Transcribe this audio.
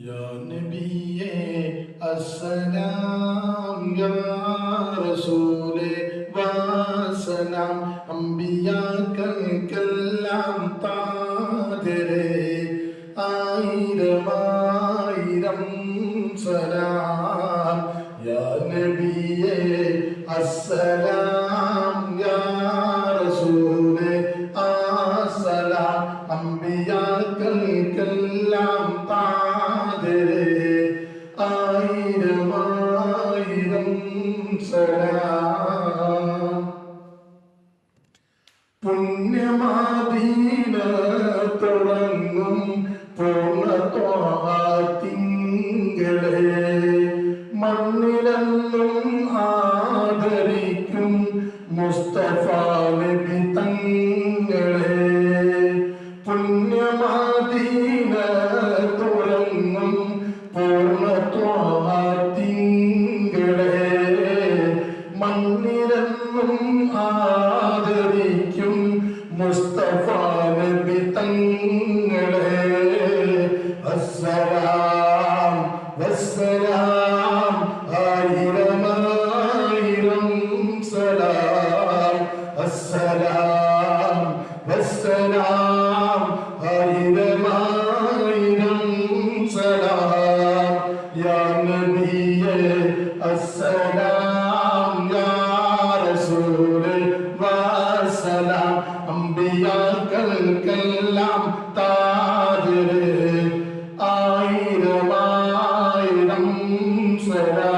یا نبی السلام، یا رسول وسلام انبیاء کل کلام تادرے آئیرم آئیرم سلام۔ یا نبی السلام، یا رسول آسلام انبیاء کل کلام تادرے സലാം പുണ്യമാദീന തുടങ്ങും പൂർണത്വാത്തിങ്കളെ മണ്ണിലെന്നും ആദരിക്കും മുസ്തഫ നബി മണ്ണിലെന്നും ആദരിക്കും മുസ്തഫ നബി തങ്ങളെ. അസ്സലാം വസ്സലാം ആയിരം സലാം. അസ്സലാം വസ്സലാം സലാം. യാ നബിയേ മക്കൾക്കെല്ലാം താജ് ആയിരമായിരം സരാ